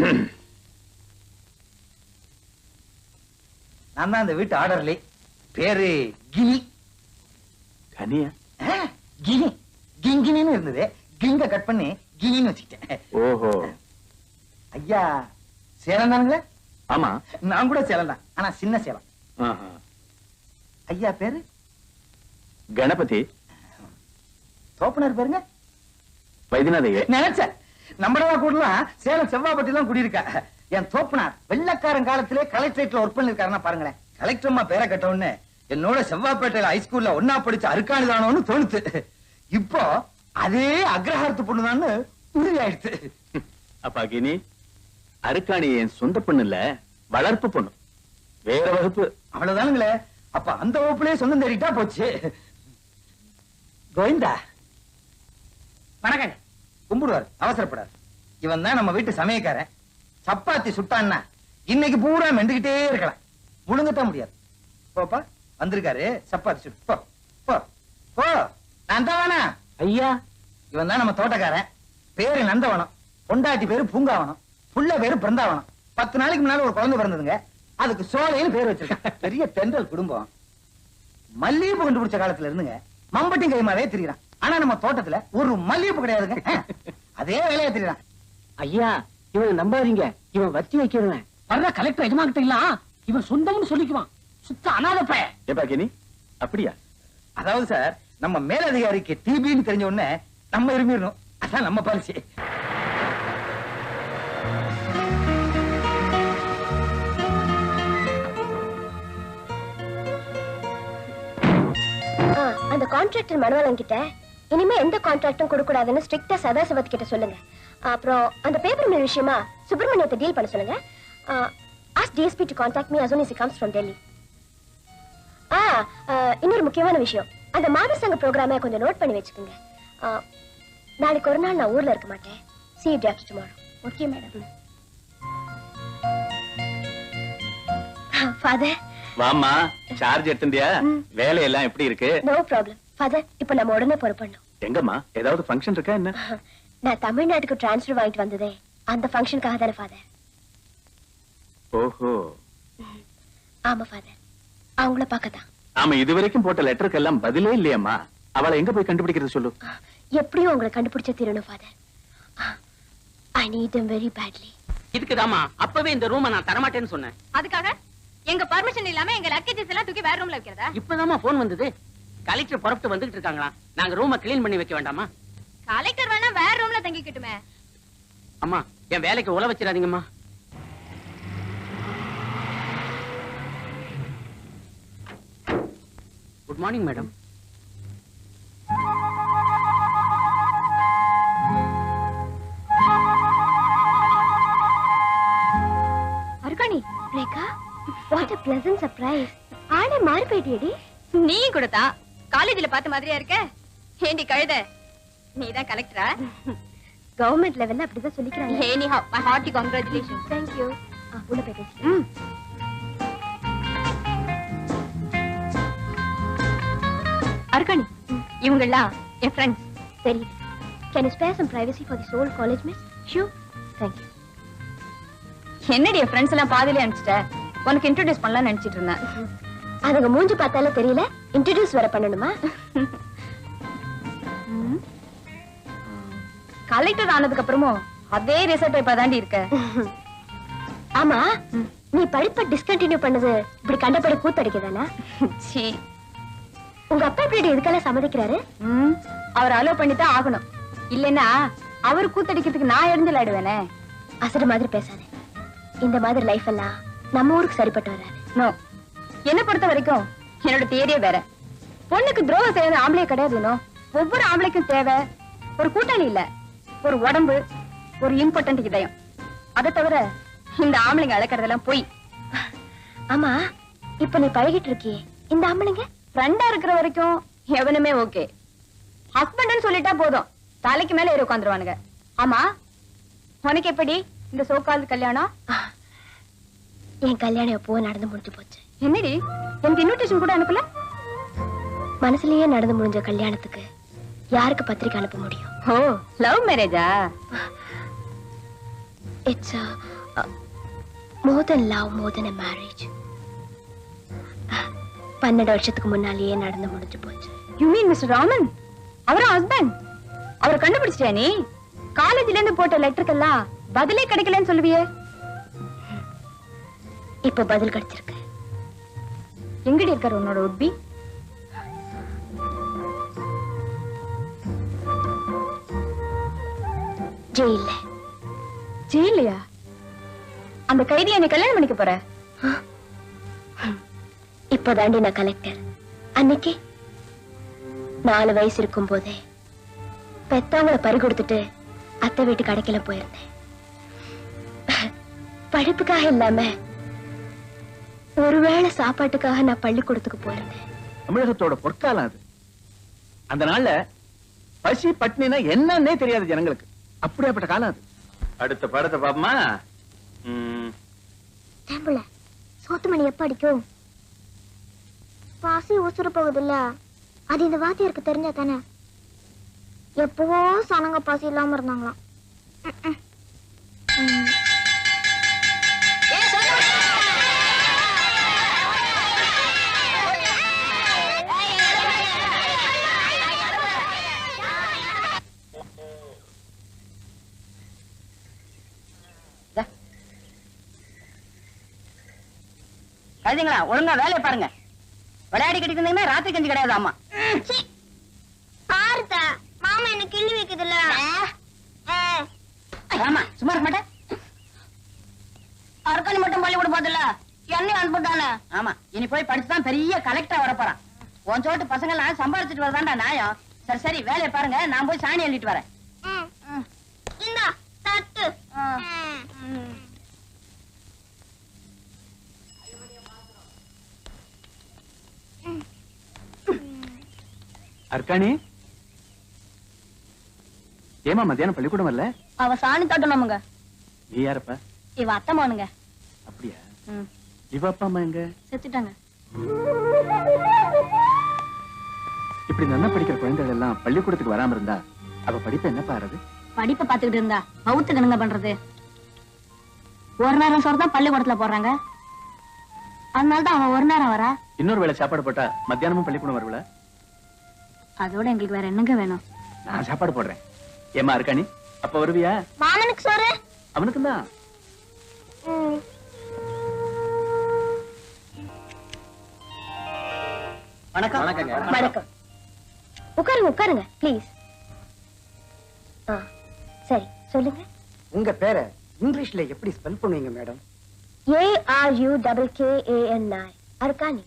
நான் தான் இந்த வீட்டு ஆர்டர்லி. பேரு கினி. கனியா? கினி. கிங்கினின்னு இருந்தது. கிங்க கட் பண்ணி கினின்னு வச்சுக்கிட்டேன். ஓஹோ. ஐயா சேலம் தானுங்களே? ஆமா. நான் கூட சேலம் தான். ஆனா சின்ன சேலம். ஆஹா. ஐயா பேரு? கணபதி. தோப்பனார் பேருங்க? வைத்தியநாதையே நினைச்சேன். நம்மளவா கூடலாம் சேலம் செவ்வாப்பட்டி தான் குடியிருக்கா. என் தோப்பனார் வெள்ளக்காரன் காலத்திலே கலெக்டரேட்ல ஒர்க் பண்ணிருக்காருன்னா பாருங்களேன். கலெக்டர் அம்மா பேரை கட்ட உடனே என்னோட செவ்வாப்பேட்டையில ஹைஸ்கூல்ல ஒன்னா படிச்ச அருக்காணிதானோன்னு தோணுது. இப்போ அதே அக்ரஹாரத்து பொண்ணுதான்னு உறுதி ஆயிடுச்சு அப்பா கினி அருக்காணி என் சொந்த பொண்ணு இல்ல வளர்ப்பு பொண்ணு. வேற வகுப்பு. அவ்வளவுதானுங்களே. அப்ப அந்த வகுப்புலயே சொந்தம் தேடிட்டா போச்சு. கோவிந்தா. வணக்கங்க. கும்பிடுவார் அவசரப்படார் இவன் தான் நம்ம வீட்டு சமயக்காரன். சப்பாத்தி சுட்டான்னா இன்னைக்கு பூரா மெண்டுகிட்டே இருக்கலாம். முழுங்கத்தான் முடியாது. போப்பா வந்திருக்காரு சப்பாத்தி சுட்டு. போ போ போ. நான் தான் ஐயா. இவன் தான் நம்ம தோட்டக்காரன். பேரு நந்தவனம். பொண்டாட்டி பேரு பூங்காவனம். புள்ள பேரு பிருந்தாவனம். பத்து நாளைக்கு முன்னால ஒரு குழந்தை பிறந்ததுங்க. அதுக்கு சோலைன்னு பேர் வச்சிருக்கேன். பெரிய தென்றல் குடும்பம். மல்லிகைப்பூ கண்டுபிடிச்ச காலத்துல இருந்துங்க. மம்பட்டி கைமாவே திரியறான். ஆனா நம்ம தோட்டத்துல ஒரு மல்லிகைப்பூ கிடையாதுங்க. அதே வேலையா திரியறான் ஐயா இவனை நம்பாதீங்க. இவன் வச்சு வைக்கிறவன். வர்ற கலெக்டர் எஜமாக்கிட்ட இல்ல. இவன் சொந்தம்னு சொல்லிக்குவான். சுத்த அனாத பையன். ஏப்பா கினி? அப்படியா? அதாவது சார் நம்ம மேலதிகாரிக்கு டிபின்னு தெரிஞ்ச உடனே நம்ம இருமிடணும் அதான் நம்ம பாலிசி ஆ, அந்த கான்ட்ராக்டர் மனவளன் கிட்ட இனிமே எந்த கான்ட்ராக்டும் கொடுக்க கூடாதுன்னு ஸ்ட்ரிக்டா சதாசிவத் கிட்ட சொல்லுங்க. அப்புறம் அந்த பேப்பர் மில் விஷயமா சுப்பிரமணியத்தை டீல் பண்ண சொல்லுங்க. As DSP to contact me as he comes from Delhi ஆ இன்னொரு முக்கியமான விஷயம். அந்த மாத சங்க ப்ரோக்ராமை கொஞ்சம் நோட் பண்ணி வச்சுக்கோங்க. நாளைக்கு ஒரு நாள் நான் ஊர்ல இருக்க மாட்டேன். Day after tomorrow. Okay madam father வாமா சார்ஜ் எடுத்துட்டியா வேலையெல்லாம் எப்படி இருக்கு? நோ ப்ராப்ளம் ஃபாதர் இப்போ நம்ம உடனே புறப்படணும். எங்கம்மா? ஏதாவது ஃபங்க்ஷன் இருக்கா என்ன? நான் தமிழ்நாட்டுக்கு டிரான்ஸ்ஃபர் வாங்கிட்டு வந்ததே. அந்த ஃபங்க்ஷனுக்காக தானே ஃபாதர் ஓஹோ. ஆமா ஃபாதர் அவங்கள பார்க்க தான் ஆமா இதுவரைக்கும் போட்ட லெட்டருக்கு எல்லாம் பதிலே இல்லையம்மா. அவளை எங்க போய் கண்டுபிடிக்கிறது சொல்லு. எப்படியும் உங்களை கண்டுபிடிச்ச தீரணும் father I need very badly இதுக்குதாமா அப்பவே இந்த ரூமை நான் தரமாட்டேன்னு சொன்னேன். அதுக்காக எங்க பர்மிஷன் இல்லாம எங்க லக்கேஜஸ் எல்லாம் தூக்கி வேற ரூம்ல வைக்கிறதா? இப்பதாம்மா போன் வந்தது. கலெக்டர் புறப்பட்டு வந்துகிட்டு இருக்காங்களா? நாங்க ரூமை கிளீன் பண்ணி வைக்க வேண்டாமா? கலெக்டர் வேணா வேற ரூம்ல தங்கிக்கிட்டுமே. அம்மா என் வேலைக்கு உழ வச்சிடாதீங்கம்மா. Good morning madam Arukani Rekha what a pleasant surprise. ஆளே மாறி போயிட்டியடி. நீ கொடுத்தா? காலேஜ்ல பார்த்த மாதிரியா இருக்க? ஏண்டி கழுத? நீதான் கலெக்டரா? கவர்மெண்ட் லெவல்ல அப்படிதான் சொல்லிக்கிறாங்க. Anyhow my hearty congratulation thank you உள்ள போய் பேசுறேன் அர்கணி இவங்கெல்லாம் என் ஃப்ரெண்ட்ஸ் தெரியுது can you spare some privacy for the soul college miss shoe thank you என்னடி என் ஃப்ரெண்ட்ஸ் எல்லாம் பாதியிலே அனுப்பிச்சிட்ட? உனக்கு இன்ட்ரோடியூஸ் பண்ணலாம்னு நினைச்சிட்டு இருந்தேன். அதுங்க மூஞ்சி பார்த்தாலே தெரியல. இன்ட்ரடியூஸ் வேற பண்ணணுமா? கலெக்டர் ஆனதுக்கு அப்புறமும் அதே ரிசல்ட் பேப்பர் தாண்டி இருக்க. ஆமா நீ படிப்பை டிஸ்கண்டினியூ பண்ணது இப்படி கண்டபடி கூத்தடிக்கதானா? சீ. உங்க அப்பா இப்படி இதுக்கெல்லாம் சம்மதிக்கிறாரு? அவர் அலோ பண்ணித்தான் ஆகணும். இல்லைன்னா அவர் கூத்தடிக்கிறதுக்கு நான் எழுந்து ஆயிடுவேனே அசடு மாதிரி பேசாத. இந்த மாதிரி லைஃப் எல்லாம் நம்ம ஊருக்கு சரிப்பட்டு வராது. நோ என்ன பொறுத்த வரைக்கும் என்னோட தேரியே வேற. பொண்ணுக்கு துரோகம் செய்யறது ஆம்பளை கிடையாது ஒவ்வொரு ஆம்பளைக்கும் தேவை ஒரு கூட்டாளி இல்ல ஒரு உடம்பு ஒரு இம்பார்ட்டன்ட் இதயம். அதை தவிர இந்த ஆம்பளைங்க அழைக்கிறதெல்லாம் போய். ஆமா இப்ப நீ பழகிட்டு இருக்கியே. இந்த ஆம்பளைங்க? ஃப்ரெண்டா இருக்கிற வரைக்கும் எவனுமே ஓகே ஹஸ்பண்ட்னு சொல்லிட்டா போதும். தலைக்கு மேல ஏறி உட்காந்துருவானுங்க. ஆமா உனக்கு எப்படி இந்த சோக்கால் கல்யாணம்? என் கல்யாணம் எப்போ நடந்து முடிஞ்சு போச்சு. என்னடி? எனக்கு இன்விடேஷன் கூட அனுப்பல? மனசுலயே நடந்து முடிஞ்ச கல்யாணத்துக்கு யாருக்கு பத்திரிக்கை அனுப்ப முடியும்? ஓ லவ் மேரேஜா it's more than love more than marriage பன்னெண்டு வருஷத்துக்கு முன்னாலேயே நடந்து முடிஞ்சு போச்சு. யூ மீன் மிஸ்டர் ராமன் அவர ஹஸ்பண்ட் அவரை கண்டுபிடிச்சிட்டியா நீ? காலேஜ்ல இருந்து போட்ட லெட்டருக்கெல்லாம் பதிலே கிடைக்கலன்னு சொல்லுவியே. இப்ப பதில் கிடைச்சிருக்கு. எங்கடி இருக்காரு உன்னோட உட்பி ஜெயில ஜெயிலையா அந்த கைதி என்னை கல்யாணம் பண்ணிக்க போற? இப்போதாண்டி நான் கலெக்டர். அன்னைக்கு நாலு வயசு இருக்கும் போதே பெத்தவங்கள பறி கொடுத்துட்டு அத்தை வீட்டு கடைக்கல போயிருந்தேன். படிப்புக்காக இல்லாம ஒருவேளை சாப்பாட்டுக்காக நான் பள்ளிக்கூடத்துக்கு போயிருந்தேன் தமிழகத்தோட பொற்காலம் அது. அந்த நாள்ல பசி பட்னினா என்னன்னே தெரியாது ஜனங்களுக்கு. அப்படியாப்பட்ட காலம் அது. அடுத்த படத்தை பாப்பமா? டேம்புல சோத்து மணி எப்ப அடிக்கும்? பாசி உசுர போகுதுல்ல அது இந்த வாத்தியாருக்கு தெரிஞ்சா தானே? எப்பவோ சனங்க பாசி இல்லாம இருந்தாங்களாம். கழுதிங்களா ஒழுங்கா வேலையை பாருங்க. விளையாடிக்கிட்டு இருந்தீங்கன்னா ராத்திரி கஞ்சி கிடையாது அம்மா. பாருதா மாமா என்ன கிள்ளி வைக்குதுல்ல? ஆமா சும்மா இருக்க மாட்டேன். அர்க்கணி மட்டும் பள்ளிக்கூட போதில்ல என்னையும் அனுப்பிட்டானே ஆமா இனி போய் படிச்சுதான் பெரிய கலெக்டர் வர போறான் உன் சோட்டு பசங்க எல்லாம் சம்பாரிச்சிட்டு வரதாண்டா நியாயம். சரி சரி வேலையை பாருங்க. நான் போய் சாணி எழுதிட்டு வரேன். இந்தா தட்டு. அர்க்காணி ஏமா மத்தியானம் பள்ளிக்கூடம் வரல? அவ சாணி தட்டணுமுங்க. நீ யாரப்ப? இவ அத்தமானுங்க அப்படியா. இவ அப்பா அம்மா எங்க? செத்துட்டாங்க. இப்படி நல்லா படிக்கிற குழந்தைகள் எல்லாம் பள்ளிக்கூடத்துக்கு வராம இருந்தா அவ படிப்பு என்ன பாருது? படிப்பை பாத்துக்கிட்டு இருந்தா பௌத்துக்கு என்னங்க பண்றது. ஒரு நேரம் சோறு தான் பள்ளிக்கூடத்துல போடுறாங்க. அதனால தான் அவன் ஒரு நேரம் வரா. இன்னொரு வேளை சாப்பாடு போட்டா மத்தியானமும் பள்ளிக்கூடம் வருவல? அதோட எங்களுக்கு வேற என்னங்க வேணும்? நான் சாப்பாடு போடுறேன். ஏமா இருக்காணி அப்ப வருவியா? மாமனுக்கு சோறு. அவனுக்கு தான் வணக்கம். வணக்கம். உட்காருங்க உட்காருங்க ப்ளீஸ் சரி சொல்லுங்க. உங்க பேரை இங்கிலீஷ்ல எப்படி ஸ்பெல் பண்ணுவீங்க madam A R U double K A N I Arkani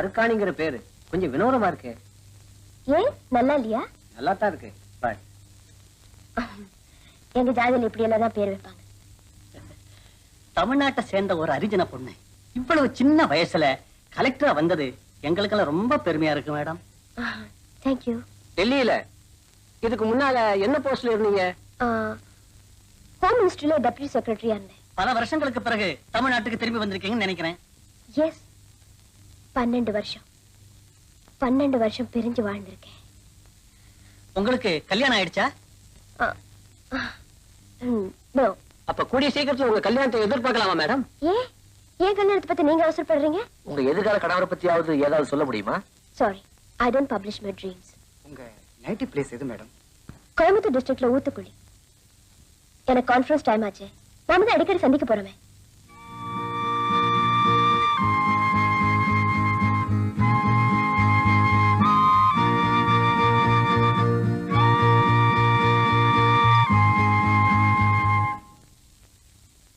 அருக்காணிங்கிற பேரு கொஞ்சம் வினோதமா இருக்கு. ஏன்? நல்லா இல்லையா நல்லா தான் இருக்கு. பாய் எங்க ஜாதியில இப்படி எல்லாம் தான் பேர் வைப்பாங்க. தமிழ்நாட்டை சேர்ந்த ஒரு அரிஜன பொண்ணு. இவ்வளவு சின்ன வயசுல கலெக்டரா வந்தது எங்களுக்கெல்லாம் ரொம்ப பெருமையா இருக்கு மேடம் தேங்க்யூ டெல்லியில. இதுக்கு முன்னால என்ன போஸ்ட்ல இருந்தீங்க? ஹோம் மினிஸ்ட்ரியில டெப்யூட்டி செக்ரட்டரியா இருந்தேன். பல வருஷங்களுக்கு பிறகு தமிழ்நாட்டுக்கு திரும்பி வந்திருக்கீங்கன்னு நினைக்கிறேன். எஸ் பன்னெண்டு வருஷம். பன்னெண்டு வருஷம் பிரிஞ்சு வாழ்ந்திருக்கேன். உங்களுக்கு கல்யாணம் ஆயிடுச்சா? அப்ப கூடிய சீக்கிரத்துல உங்க கல்யாணத்தை எதிர்பார்க்கலாமா மேடம்? ஏன் ஏன் கல்யாணத்தை பத்தி நீங்க அவசரப்படுறீங்க? உங்க எதிர்கால கணவரை பத்தியாவது ஏதாவது சொல்ல முடியுமா? Sorry I don't publish my dreams உங்க நேட்டிவ் பிளேஸ் எது மேடம்? கோயம்புத்தூர் டிஸ்ட்ரிக்ட்ல ஊத்துக்குழி எனக்கு கான்ஃபரன்ஸ் டைம் ஆச்சு. நாம தான் அடிக்கடி சந்திக்க போறோமே.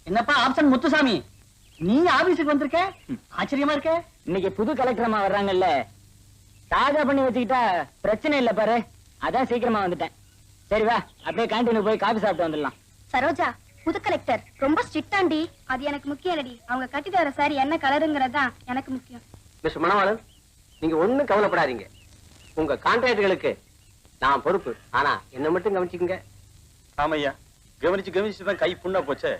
என்னப்பா ஆப்ஷன் முத்துசாமி? நீ ஆபீஸுக்கு வந்திருக்க? ஆச்சரியமா இருக்க? இன்னைக்கு புது கலெக்டர் அம்மா வர்றாங்கல்ல. தாஜா பண்ணி வச்சுக்கிட்டா பிரச்சனை இல்ல பாரு. அதான் சீக்கிரமா வந்துட்டேன். சரி வா அப்படியே கேண்டீனுக்கு போய் காபி சாப்பிட்டு வந்துடலாம். சரோஜா புது கலெக்டர். ரொம்ப ஸ்ட்ரிக்டாண்டி அது எனக்கு முக்கியம் இல்லடி. அவங்க கட்டிட்டு வர சாரி என்ன கலருங்கிறதா எனக்கு முக்கியம். மிஸ்டர் மணவாளன் நீங்க ஒண்ணும் கவலைப்படாதீங்க. உங்க கான்ட்ராக்டுகளுக்கு நான் பொறுப்பு. ஆனா என்ன மட்டும் கவனிச்சுக்கங்க. ஆமையா கவனிச்சு கவனிச்சு தான் கை புண்ணா போச்சே.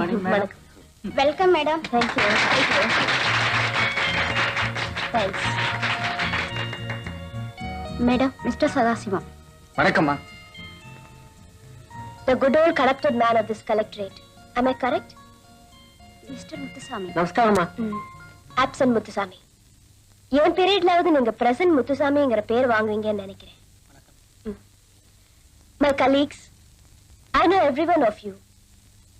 வணக்கம் welcome madam thank you files. Madam, Mr. Sadasivam, வணக்கம்மா the good old corrupted man of this collectorate. Am I correct? Mr. Muthusami. நமஸ்காரம்மா. Absent முத்துசாமி என் பீரியட்லாவது நீங்க பிரசன்ட் முத்துசாமிங்கிற பேர் வாங்குவீங்கன்னு நினைக்கிறேன் my colleagues I know every one of you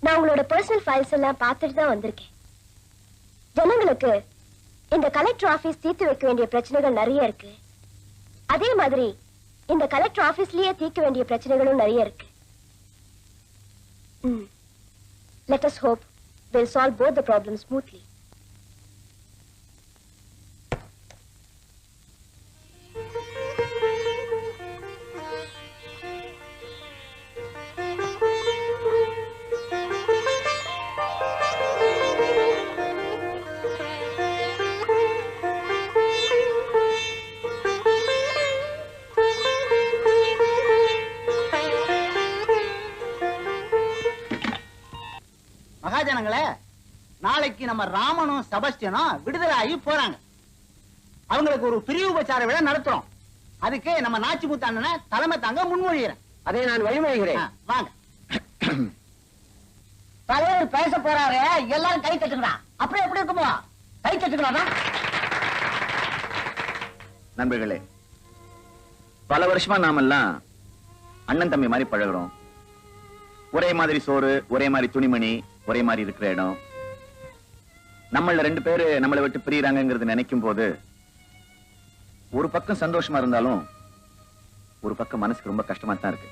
நான் உங்களோட பர்சனல் ஃபைல்ஸ் எல்லாம் பார்த்துட்டு தான் வந்திருக்கேன். ஜனங்களுக்கு இந்த கலெக்டர் ஆபீஸ் தீர்த்து வைக்க வேண்டிய பிரச்சனைகள் நிறைய இருக்கு. அதே மாதிரி இந்த கலெக்டர் ஆபீஸ்லயே தீர்க்க வேண்டிய பிரச்சனைகளும் நிறைய இருக்கு. Let us hope will solve both the problem smoothly செபஸ்டியனும் விடுதலை ஆகி போறாங்க. அவங்களுக்கு ஒரு பிரிவு உபச்சார விழா நடத்துறோம். அதுக்கு நம்ம நாச்சி முத்தாண்டனை தலைமை தாங்க முன்மொழிகிறேன். அதை நான் வழிமொழிகிறேன் வாங்க. தலைவர் பேச போறாரு எல்லாரும் கை தட்டுங்களா அப்புறம் எப்படி இருக்குமோ? கை தட்டுங்களா நண்பர்களே பல வருஷமா நாமெல்லாம் அண்ணன் தம்பி மாதிரி பழகுறோம். ஒரே மாதிரி சோறு ஒரே மாதிரி துணிமணி ஒரே மாதிரி இருக்கிற இடம். நம்மள ரெண்டு பேரு நம்மளை விட்டு பிரியறாங்கிறது நினைக்கும் போது ஒரு பக்கம் சந்தோஷமா இருந்தாலும் ஒரு பக்கம் மனசுக்கு ரொம்ப கஷ்டமா தான் இருக்கு.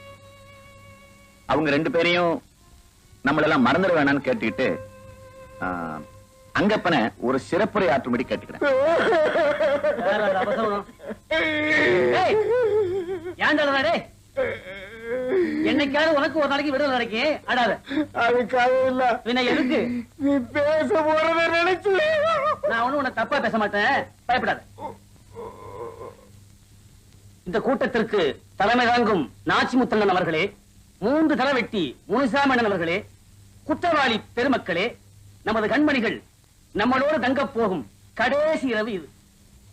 அவங்க ரெண்டு பேரையும் நம்மளெல்லாம் மறந்துட வேணாம்னு கேட்டுக்கிட்டு அங்கப்பன ஒரு சிறப்புரை ஆற்றும்படி கேட்டுக்கிறேன். ஏன்டா என்னைக்காவது உனக்கு ஒரு நாளைக்கு விடுதலை கிடைக்கு அடாத. அதுக்காக இல்ல பின்ன எதுக்கு? நீ பேச போறத நினைச்சு. நான் ஒண்ணும் உன்னை தப்பா பேச மாட்டேன். பயப்படாத. இந்த கூட்டத்திற்கு தலைமை தாங்கும் நாச்சி முத்தண்ணன் அவர்களே மூன்று தலைவெட்டி முனுசாமண்ணன் அவர்களே குற்றவாளி பெருமக்களே நமது கண்மணிகள் நம்மளோடு தங்கப் போகும் கடைசி இரவு இது.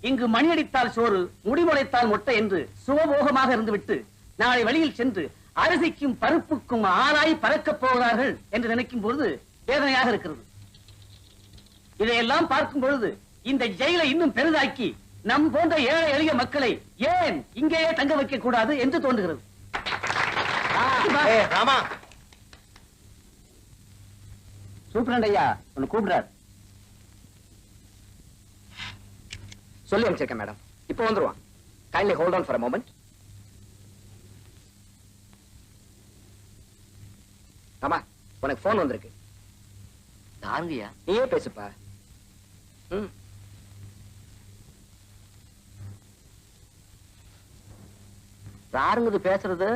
இங்கு மணியடித்தால் சோறு முடிமுளைத்தால் மொட்டை என்று சுகபோகமாக இருந்துவிட்டு நாளை வழியில் சென்று அரிசிக்கும் பருப்புக்கும் ஆளாய் பறக்கப் போகிறார்கள் என்று நினைக்கும் பொழுது வேதனையாக இருக்கிறது. இதையெல்லாம் பார்க்கும் பொழுது இந்த ஜெயிலை இன்னும் பெரிதாக்கி நம் போன்ற ஏழை எளிய மக்களை ஏன் இங்கேயே தங்க வைக்க கூடாது என்று தோன்றுகிறது. ராமா. சூப்பரண்ட் ஐயா உன்னை கூப்பிடுறார். சொல்லி அமைச்சிருக்கேன் மேடம். இப்போ வந்துருவான். Kindly hold on for moment ஆமா உனக்கு போன் வந்திருக்கு. தாருங்கய்யா நீயே பேசுப்பா. ம். யாருங்குது பேசுறது?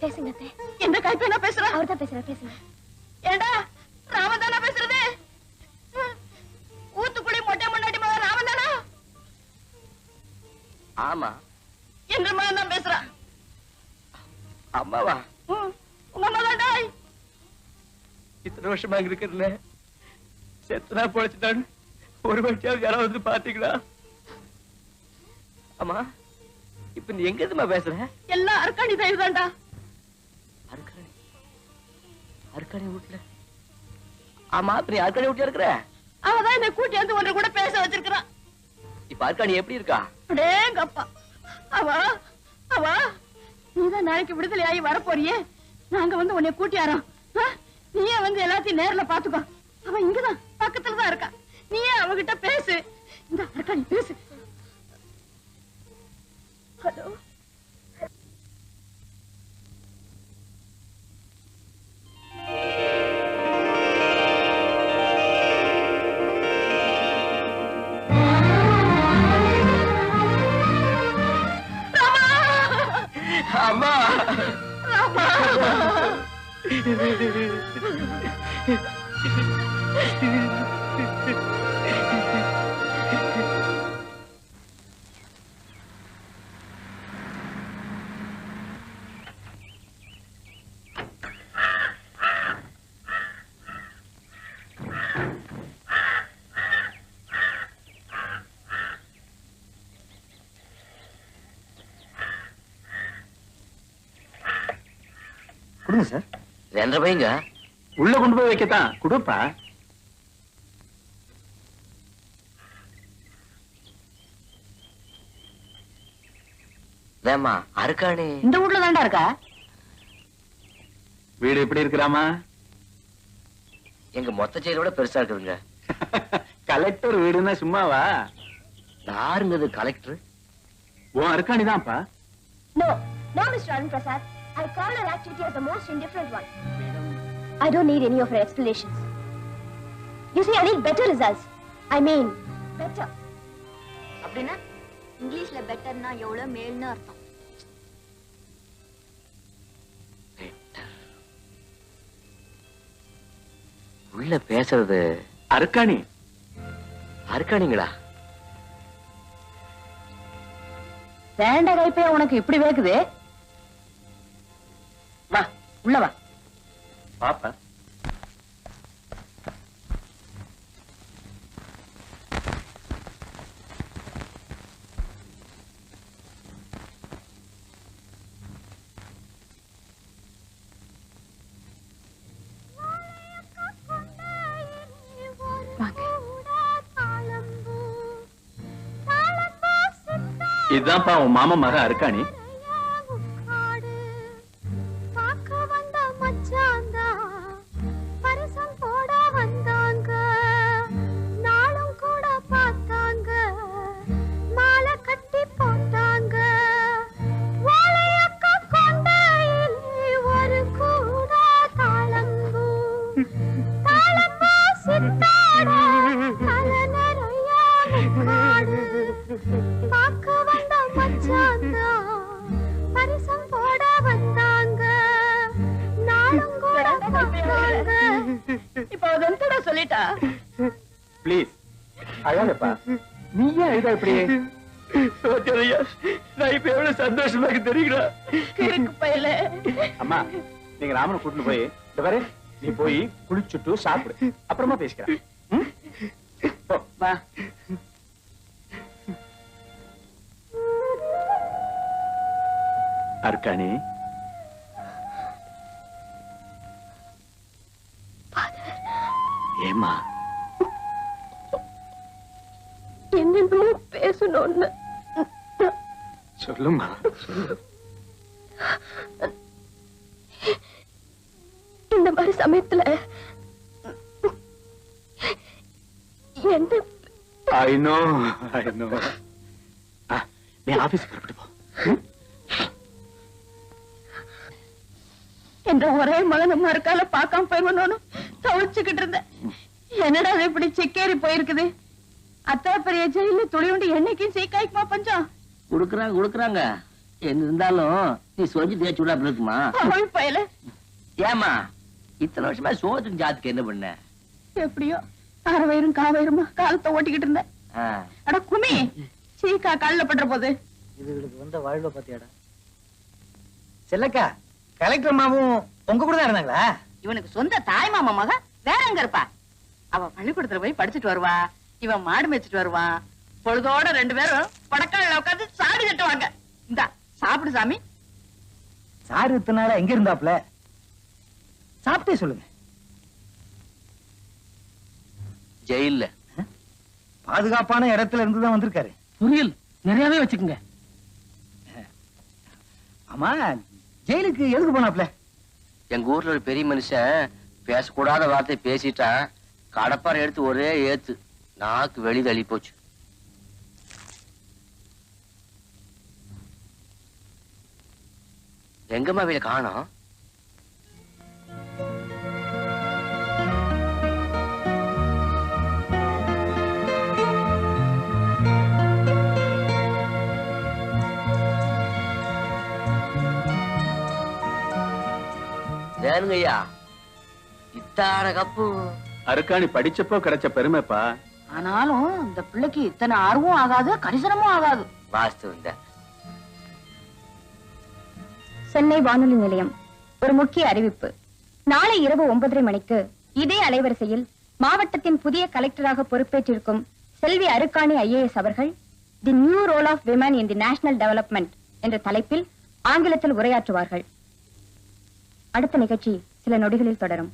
பேசுங்க அத்தை. எந்த கைப்பேனா பேசுற? அவர்தான் பேசுறார் பேசுங்க. ஏண்டா ராமன் தானா பேசுறது? ஊத்துக்குடி மொட்டை முன்னாடி மகன் ராமன் தானா? ஆமா. என்ற மகன் தான் பேசுறான் அம்மாவா? இத்தனை வருஷமா செத்தனா பொழைச்சிட்டான்னு ஒரு வாட்டியாவது யாராவது வந்து பாத்தீங்களா அம்மா இப்ப நீ எங்க இருந்துமா பேசுற? எல்லாம் அர்க்காணி தயிர் தான்டா. அருக்கணி. அருக்கணி வீட்டுல ஆமா இப்ப நீ அருக்கணி வீட்டுல இருக்கிற? அவதான் என்னை கூட்டி வந்து ஒன்று கூட பேச வச்சிருக்கிறான் இப்ப அருக்கணி எப்படி இருக்கா? அடேங்கப்பா அவ அவ நீதான் நாளைக்கு விடுதலை ஆகி வரப்போறியே? நாங்க வந்து உன்னை கூட்டியாரோம் ஆ? நீயே வந்து எல்லாத்தையும் நேர்ல பாத்துக்கோ. அவன் இங்கதான் பக்கத்துலதான் இருக்கா நீயே அவகிட்ட பேசு. இந்த அக்கா நீ பேசு. ஹலோ? கொடுங்க சார். ரெண்டரை பையங்க உள்ள கொண்டு போய் வைக்கத்தான். கொடுப்பா. வேமா அருக்காணி. இந்த வீட்ல தான்டா இருக்கா? வீடு எப்படி இருக்கிறாமா எங்க மொத்த செயலோட பெருசா இருக்குதுங்க. கலெக்டர் வீடுன்னா சும்மாவா? யாருங்க கலெக்டர்? உன் அருக்காணிதான்ப்பா No, no, Mr. Arun Prasad. I call her activity as the most indifferent one. I don't need any of her explanations. You see, I need better results. I mean, better. அப்படின்னா இங்கிலீஷ்ல பெட்டர்னா எவ்வளவு மேல்னு அர்த்தம் உள்ள பேசுறது அருக்காணி அருக்காணிங்களா வேண்ட கைப்பையா உனக்கு இப்படி வேக்குது வா உள்ள வா. பாப்பா. இதுதான்ப்பா உன் மாமா மக அருக்காணி இப்ப அவ வெந்தடா சொல்லிட்டா ப்ளீஸ் அழகப்பா நீ ஏன் அழுதா இப்படி? நான் இப்ப எவ்வளவு சந்தோஷமா இருக்கு தெரியுங்களா? கிறுக்கு பையல. அம்மா நீங்க ராமனை கூட்டிட்டு போய் இந்த பாரு நீ போய் குளிச்சுட்டு சாப்பிடு. அப்புறமா பேசிக்கிறேன்? போ. வா அர்க்காணி ஏமா என்னென்னமோ பேசணும்னு. சொல்லுமா இந்த மாதிரி சமயத்துல என்ன ஐ நோ ஐ நோ நீ ஆபீஸ் ஒரே மகன் மறுக்கால பார்க்காம போயிருவனோன்னு தவிச்சுக்கிட்டு இருந்தேன். என்னடா அது இப்படி சிக்கேறி போயிருக்குது? அத்தா பெரிய ஜெயில துளியுண்டு என்னைக்கும் சீக்காய்க்குமா பஞ்சம்? குடுக்குறாங்க குடுக்குறாங்க. என்ன இருந்தாலும் நீ சொஞ்சு தேய்ச்சி விட இருக்குமா பயல. ஏமா இத்தனை வருஷமா சோத்துக்கு ஜாத்துக்கு என்ன பண்ண? எப்படியோ அரை வயிறும் கா வயிறுமா காலத்தை ஓட்டிக்கிட்டு இருந்தேன். அட குமி சீக்கா காலில் பண்ற போது. இதுகளுக்கு வந்த வாழ்வை பாத்தியாடா செல்லக்கா கலெக்டர் மாமும் உங்க கூட தான் இருந்தாங்களா? இவனுக்கு சொந்த தாய் மாமா மக வேற எங்க இருப்பா? அவ பள்ளிக்கூடத்துல போய் படிச்சுட்டு வருவா. இவன் மாடு மேய்ச்சிட்டு வருவான். பொழுதோட ரெண்டு பேரும் படக்கால உட்காந்து சாடி கட்டுவாங்க. இந்தா சாப்பிடு சாமி. சாரு இத்தனை நாளா எங்க இருந்தாப்ல சாப்பிட்டே சொல்லுங்க. ஜெயில்ல. பாதுகாப்பான இடத்துல இருந்து தான் வந்திருக்காரு. புரியல். நிறையவே வச்சுக்கோங்க. ஆமா ஜெயிலுக்கு எதுக்கு போனாப்ல எங்க ஊர்ல ஒரு பெரிய மனுஷன் பேசக்கூடாத வார்த்தை பேசிட்டா கடப்பாரை எடுத்து ஒரே ஏத்து. நாக்கு வெளி தள்ளி போச்சு. எங்கம்மா வீட காணோம்? ஐயா இத்தான கப்பு. அருக்காணி படிச்சப்போ கிடைச்ச பெருமைப்பா. ஆனாலும் இந்த பிள்ளைக்கு இத்தனை ஆர்வம் ஆகாது கரிசனமும் ஆகாது. வாஸ்து இந்த சென்னை வானொலி நிலையம். ஒரு முக்கிய அறிவிப்பு. நாளை இரவு ஒன்பதரை மணிக்கு இதே அலைவரிசையில் மாவட்டத்தின் புதிய கலெக்டராக பொறுப்பேற்றிருக்கும் செல்வி அருக்காணி ஐஏஎஸ் அவர்கள் the new role of women in the national development என்ற தலைப்பில் ஆங்கிலத்தில் உரையாற்றுவார்கள். அடுத்த நிகழ்ச்சி சில நொடிகளில் தொடரும்.